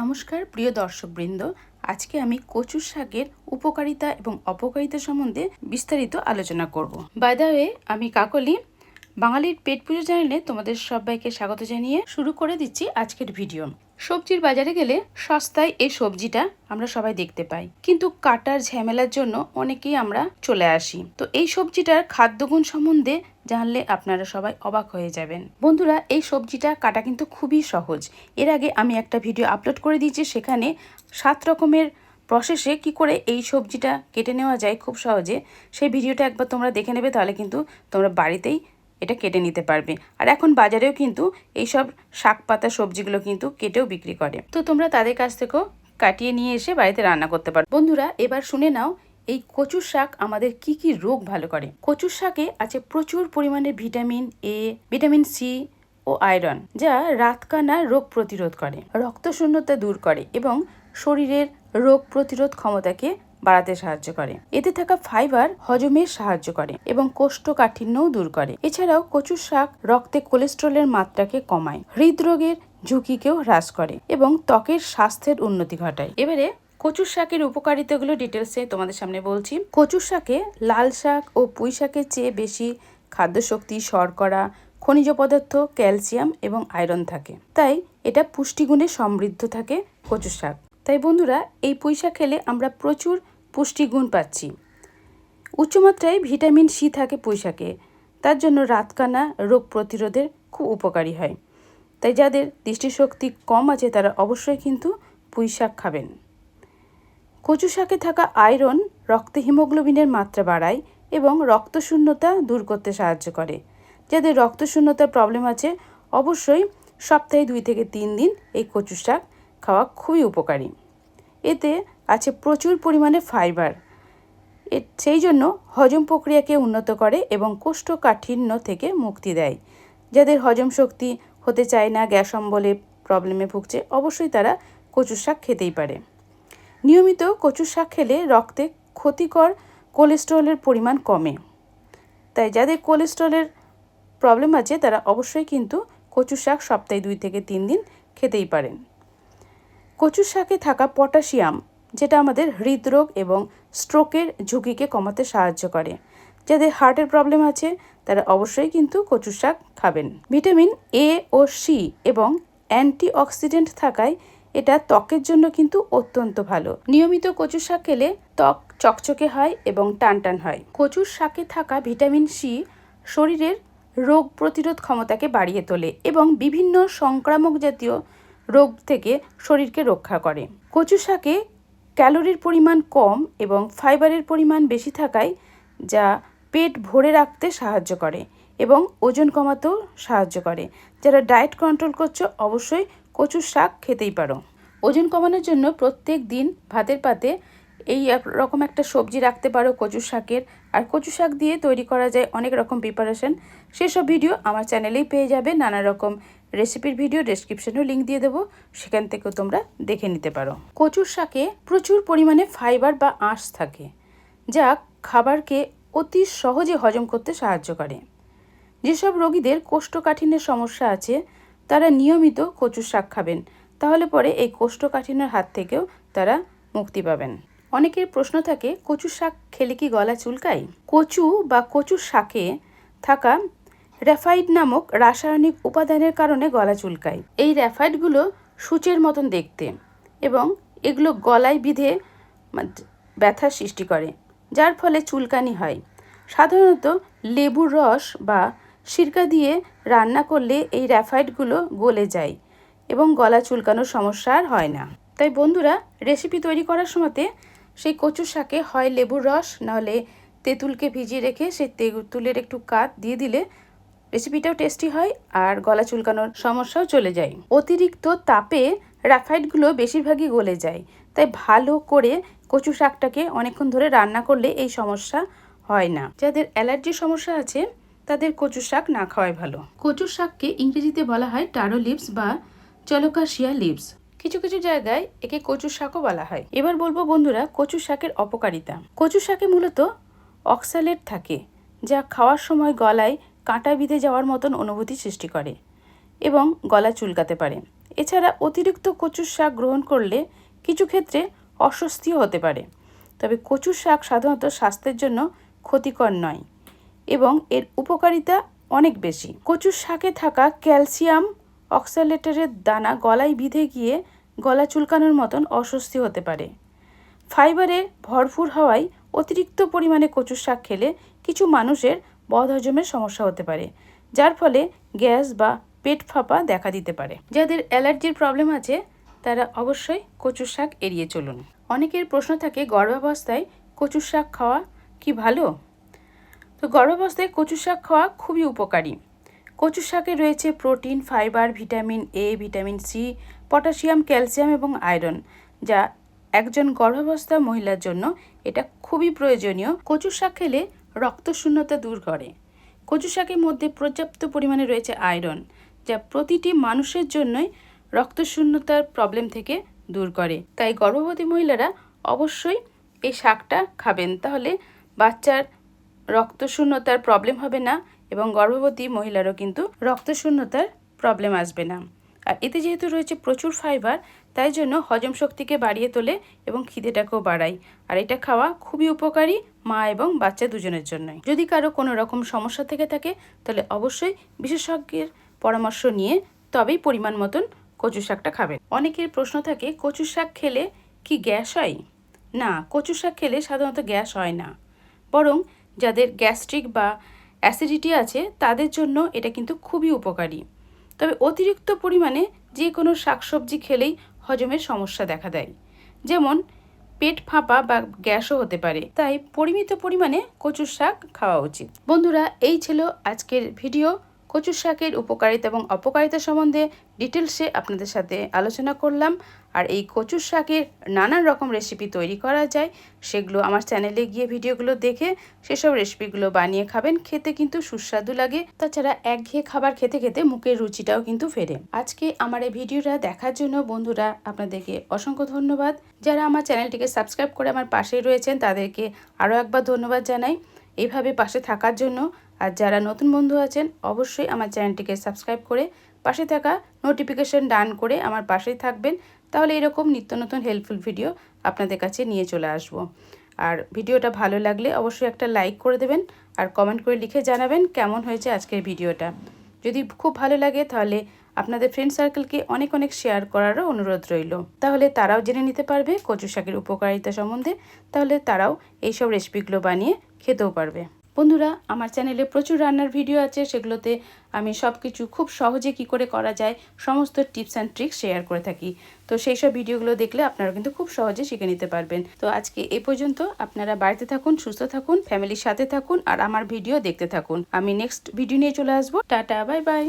নমস্কার, প্রিয় দর্শকবৃন্দ। আজকে আমি কচু শাকের উপকারিতা এবং অপকারিতা সম্বন্ধে বিস্তারিত আলোচনা করব। বাই ওয়ে আমি কাকলি। বাঙালির পেট পুজো চ্যানেলে তোমাদের সবাইকে স্বাগত জানিয়ে শুরু করে দিচ্ছি আজকের ভিডিও সবজির বাজারে গেলে সস্তায় এই সবজিটা আমরা সবাই দেখতে পাই। কিন্তু কাটার ঝামেলার জন্য অনেকেই আমরা চলে আসি। তো এই সবজিটার খাদ্যগুণ সম্বন্ধে জানলে আপনারা সবাই অবাক হয়ে যাবেন। বন্ধুরা, এই সবজিটা কাটা কিন্তু খুবই সহজ। এর আগে আমি একটা ভিডিও আপলোড করে দিয়েছি, সেখানে সাত রকমের প্রসেসে কি করে এই সবজিটা কেটে নেওয়া যায় খুব সহজে, সেই ভিডিওটা একবার তোমরা দেখে নেবে, তাহলে কিন্তু তোমরা বাড়িতেই এটা কেটে নিতে পারবে। আর এখন বাজারেও কিন্তু এইসব শাক পাতা সবজিগুলো কিন্তু কেটেও বিক্রি করে। তো তোমরা তাদের কাছ থেকেও কাটিয়ে নিয়ে এসে বাড়িতে রান্না করতে পারো। বন্ধুরা, এবার শুনে নাও, এই কচুর শাক আমাদের কি কি রোগ ভালো করে? কচুর শাকে আছে প্রচুর পরিমাণে ভিটামিন এ ভিটামিন সি ও আয়রন, যা রাতকানা রোগ প্রতিরোধ করে, রক্তশূন্যতা দূর করে এবং শরীরের রোগ প্রতিরোধ ক্ষমতাকে বাড়াতে সাহায্য করে। এতে থাকা ফাইবার হজমে সাহায্য করে এবং কোষ্ঠকাঠিন্যও দূর করে। এছাড়াও কচুর শাক রক্তে কোলেস্ট্রলের মাত্রাকে কমায়, হৃদরোগের ঝুঁকিকেও হ্রাস করে এবং ত্বকের স্বাস্থ্যের উন্নতি ঘটায়। এবারে কচুর শাকের উপকারিতাগুলো ডিটেলসে তোমাদের সামনে বলছি। কচুর শাকে লাল শাক ও পুঁই শাকের চেয়ে বেশি খাদ্যশক্তি, শর্করা, খনিজ পদার্থ, ক্যালসিয়াম এবং আয়রন থাকে। তাই এটা পুষ্টিগুণে সমৃদ্ধ থাকে কচুর শাক। তাই বন্ধুরা, এই পুঁই শাক খেলে আমরা প্রচুর পুষ্টিগুণ পাচ্ছি। উচ্চমাত্রায় ভিটামিন সি থাকে পুঁই শাকে তার জন্য রাতকানা রোগ প্রতিরোধের খুব উপকারী হয়। তাই যাদের দৃষ্টিশক্তি কম আছে, তারা অবশ্যই কিন্তু পুঁই শাক খাবেন। কচু শাকে থাকা আয়রন রক্তে হিমোগ্লোবিনের মাত্রা বাড়ায় এবং রক্তশূন্যতা দূর করতে সাহায্য করে। যাদের রক্তশূন্যতার প্রবলেম আছে, অবশ্যই সপ্তাহে দুই থেকে তিন দিন এই কচু শাক খাওয়া খুবই উপকারী। এতে আছে প্রচুর পরিমাণে ফাইবার। সেই জন্য হজম প্রক্রিয়াকে উন্নত করে এবং কোষ্ঠকাঠিন্য থেকে মুক্তি দেয়। যাদের হজম শক্তি হতে চায় না, গ্যাস অম্বলে প্রবলেমে ভুগছে, অবশ্যই তারা কচুর শাক খেতেই পারে। নিয়মিত কচুর শাক খেলে রক্তে ক্ষতিকর কোলেস্টেরলের পরিমাণ কমে। তাই যাদের কোলেস্টেরলের প্রবলেম আছে, তারা অবশ্যই কিন্তু কচু শাক সপ্তাহে দুই থেকে তিন দিন খেতেই পারেন। কচু শাকে থাকা পটাশিয়াম যেটা আমাদের হৃদরোগ এবং স্ট্রোকের ঝুঁকিকে কমাতে সাহায্য করে। যাদের হার্টের প্রবলেম আছে, তারা অবশ্যই কিন্তু কচু শাক খাবেন। ভিটামিন এ ও সি এবং অ্যান্টিঅক্সিডেন্ট থাকায় এটা ত্বকের জন্য কিন্তু অত্যন্ত ভালো। নিয়মিত কচু শাক খেলে ত্বক চকচকে হয় এবং টানটান হয়। কচুর শাকে থাকা ভিটামিন সি শরীরের রোগ প্রতিরোধ ক্ষমতাকে বাড়িয়ে তোলে এবং বিভিন্ন সংক্রামক জাতীয় রোগ থেকে শরীরকে রক্ষা করে। কচু শাকে ক্যালোরির পরিমাণ কম এবং ফাইবারের পরিমাণ বেশি থাকায় যা পেট ভরে রাখতে সাহায্য করে এবং ওজন কমাতেও সাহায্য করে। যারা ডায়েট কন্ট্রোল করছ, অবশ্যই কচুর শাক খেতেই পারো। ওজন কমানোর জন্য প্রত্যেক দিন ভাতের পাতে এই রকম একটা সবজি রাখতে পারো কচু শাকের। আর কচু শাক দিয়ে তৈরি করা যায় অনেক রকম প্রিপারেশন সেসব ভিডিও আমার চ্যানেলেই পেয়ে যাবে। নানা রকম রেসিপির ভিডিও ডেসক্রিপশনেও লিঙ্ক দিয়ে দেবো, সেখান থেকেও তোমরা দেখে নিতে পারো। কচুর শাকে প্রচুর পরিমাণে ফাইবার বা আঁশ থাকে, যা খাবারকে অতি সহজে হজম করতে সাহায্য করে। যেসব রোগীদের কোষ্ঠকাঠিন্যের সমস্যা আছে, তারা নিয়মিত কচুর শাক খাবেন, তাহলে পরে এই কোষ্ঠকাঠিন্যের হাত থেকেও তারা মুক্তি পাবেন। অনেকের প্রশ্ন থাকে কচু শাক খেলে কি গলা চুলকায়? কচু বা কচুর শাকে থাকা র্যাফাইড নামক রাসায়নিক উপাদানের কারণে গলা চুলকায়। এই র্যাফাইডগুলো সূচের মতন দেখতে এবং এগুলো গলায় বিধে ব্যথার সৃষ্টি করে, যার ফলে চুলকানি হয়। সাধারণত লেবুর রস বা সিরকা দিয়ে রান্না করলে এই র্যাফাইডগুলো গলে যায় এবং গলা চুলকানোর সমস্যা আর হয় না। তাই বন্ধুরা, রেসিপি তৈরি করার সময়তে সেই কচু শাকে হয় লেবুর রস, নাহলে তেঁতুলকে ভিজিয়ে রেখে সেই তেঁতুলের একটু কাত দিয়ে দিলে রেসিপিটাও টেস্টি হয় আর গলা চুলকানোর সমস্যাও চলে যায়। অতিরিক্ত তাপে রাফাইডগুলো বেশিরভাগই গলে যায়। তাই ভালো করে কচু শাকটাকে অনেকক্ষণ ধরে রান্না করলে এই সমস্যা হয় না। যাদের অ্যালার্জির সমস্যা আছে, তাদের কচু শাক না খাওয়াই ভালো। কচু শাককে ইংরেজিতে বলা হয় টারো লিভস বা চলকাশিয়া লিভস। কিছু কিছু জায়গায় একে কচু শাকও বলা হয়। এবার বলব বন্ধুরা কচু শাকের অপকারিতা। কচু শাকে মূলত অক্সালেট থাকে, যা খাওয়ার সময় গলায় কাঁটা বিঁধে যাওয়ার মতন অনুভূতি সৃষ্টি করে এবং গলা চুলকাতে পারে। এছাড়া অতিরিক্ত কচুর শাক গ্রহণ করলে কিছু ক্ষেত্রে অস্বস্তিও হতে পারে। তবে কচুর শাক সাধারণত স্বাস্থ্যের জন্য ক্ষতিকর নয় এবং এর উপকারিতা অনেক বেশি। কচুর শাকে থাকা ক্যালসিয়াম অক্সালেটারের দানা গলায় বিঁধে গিয়ে গলা চুলকানোর মতন অস্বস্তি হতে পারে। ফাইবারে ভরপুর হওয়ায় অতিরিক্ত পরিমাণে কচুর শাক খেলে কিছু মানুষের বদহজমের সমস্যা হতে পারে, যার ফলে গ্যাস বা পেট ফাঁপা দেখা দিতে পারে। যাদের অ্যালার্জির প্রবলেম আছে, তারা অবশ্যই কচুর শাক এড়িয়ে চলুন। অনেকের প্রশ্ন থাকে, গর্ভাবস্থায় কচুর শাক খাওয়া কি ভালো? তো গর্ভাবস্থায় কচু শাক খাওয়া খুবই উপকারী। কচু শাকে রয়েছে protein, fibre, vitamin A vitamin C potassium, calcium এবং আয়রন, যা একজন গর্ভাবস্থা মহিলার জন্য এটা খুবই প্রয়োজনীয়। কচু শাক খেলে রক্তশূন্যতা দূর করে। কচু শাকের মধ্যে পর্যাপ্ত পরিমাণে রয়েছে আয়রন, যা প্রতিটি মানুষের জন্যই রক্তশূন্যতার প্রবলেম থেকে দূর করে। তাই গর্ভবতী মহিলারা অবশ্যই এই শাকটা খাবেন। তাহলে বাচ্চার রক্তশূন্যতার প্রবলেম হবে না এবং গর্ভবতী মহিলারও কিন্তু রক্তশূন্যতার প্রবলেম আসবে না। আর এতে যেহেতু রয়েছে প্রচুর ফাইবার তাই জন্য হজম শক্তিকে বাড়িয়ে তোলে এবং খিদেটাকেও বাড়ায়। আর এটা খাওয়া খুবই উপকারী মা এবং বাচ্চা দুজনের জন্যই। যদি কারও কোনো রকম সমস্যা থেকে থাকে, তাহলে অবশ্যই বিশেষজ্ঞের পরামর্শ নিয়ে তবেই পরিমাণ মতন কচু শাকটা খাবেন। অনেকের প্রশ্ন থাকে কচু শাক খেলে কি গ্যাস হয়? না কচু শাক খেলে সাধারণত গ্যাস হয় না। বরং যাদের গ্যাস্ট্রিক বা অ্যাসিডিটি আছে, তাদের জন্য এটা কিন্তু খুবই উপকারী। তবে অতিরিক্ত পরিমাণে যে কোনো শাকসবজি খেলেই হজমের সমস্যা দেখা দেয়। যেমন, পেট ফাঁপা বা গ্যাসও হতে পারে। তাই পরিমিত পরিমাণে কচুর শাক খাওয়া উচিত। বন্ধুরা, এই ছিল আজকের ভিডিও। কচুর শাকের উপকারিতা এবং অপকারিতা সম্বন্ধে ডিটেলসে আপনাদের সাথে আলোচনা করলাম। আর এই কচুর শাকের নানান রকম রেসিপি তৈরি করা যায়, সেগুলো আমার চ্যানেলে গিয়ে ভিডিওগুলো দেখে সেসব রেসিপিগুলো বানিয়ে খাবেন, খেতে কিন্তু সুস্বাদু লাগে। তাছাড়া একঘেয়ে খাবার খেতে খেতে মুখের রুচিটাও কিন্তু ফেরে। আজকে আমার এই ভিডিওটা দেখার জন্য বন্ধুরা আপনাদেরকে অসংখ্য ধন্যবাদ। যারা আমার চ্যানেলটিকে সাবস্ক্রাইব করে আমার পাশেই রয়েছেন, তাদেরকে আরও একবার ধন্যবাদ জানাই। এইভাবে পাশে থাকার জন্য আর যারা নতুন বন্ধু আছেন, অবশ্যই আমার চ্যানেলটিকে সাবস্ক্রাইব করে পাশে থাকা নোটিফিকেশন ডান করে আমার পাশেই থাকবেন। তাহলে এরকম নিত্য নতুন হেল্পফুল ভিডিও আপনাদের কাছে নিয়ে চলে আসব। আর ভিডিওটা ভালো লাগলে অবশ্যই একটা লাইক করে দেবেন আর কমেন্ট করে লিখে জানাবেন কেমন হয়েছে আজকের ভিডিওটা। যদি খুব ভালো লাগে তাহলে আপনাদের ফ্রেন্ড সার্কেলকে অনেক অনেক শেয়ার করারও অনুরোধ রইল। তাহলে তারাও জেনে নিতে পারবে কচু শাকের উপকারিতা সম্বন্ধে। তাহলে তারাও এইসব রেসিপিগুলো বানিয়ে খেতেও পারবে। বন্ধুরা, আমার চ্যানেলে প্রচুর রান্নার ভিডিও আছে, সেগুলোতে আমি সব কিছু খুব সহজে কি করে করা যায়, সমস্ত টিপস অ্যান্ড ট্রিক্স শেয়ার করে থাকি। তো সেই সব ভিডিওগুলো দেখলে আপনারা কিন্তু খুব সহজে শিখে নিতে পারবেন। তো আজকে এ পর্যন্ত, আপনারা বাড়িতে থাকুন, সুস্থ থাকুন ফ্যামিলির সাথে থাকুন, আর আমার ভিডিও দেখতে থাকুন। আমি নেক্সট ভিডিও নিয়ে চলে আসব। Tata bye bye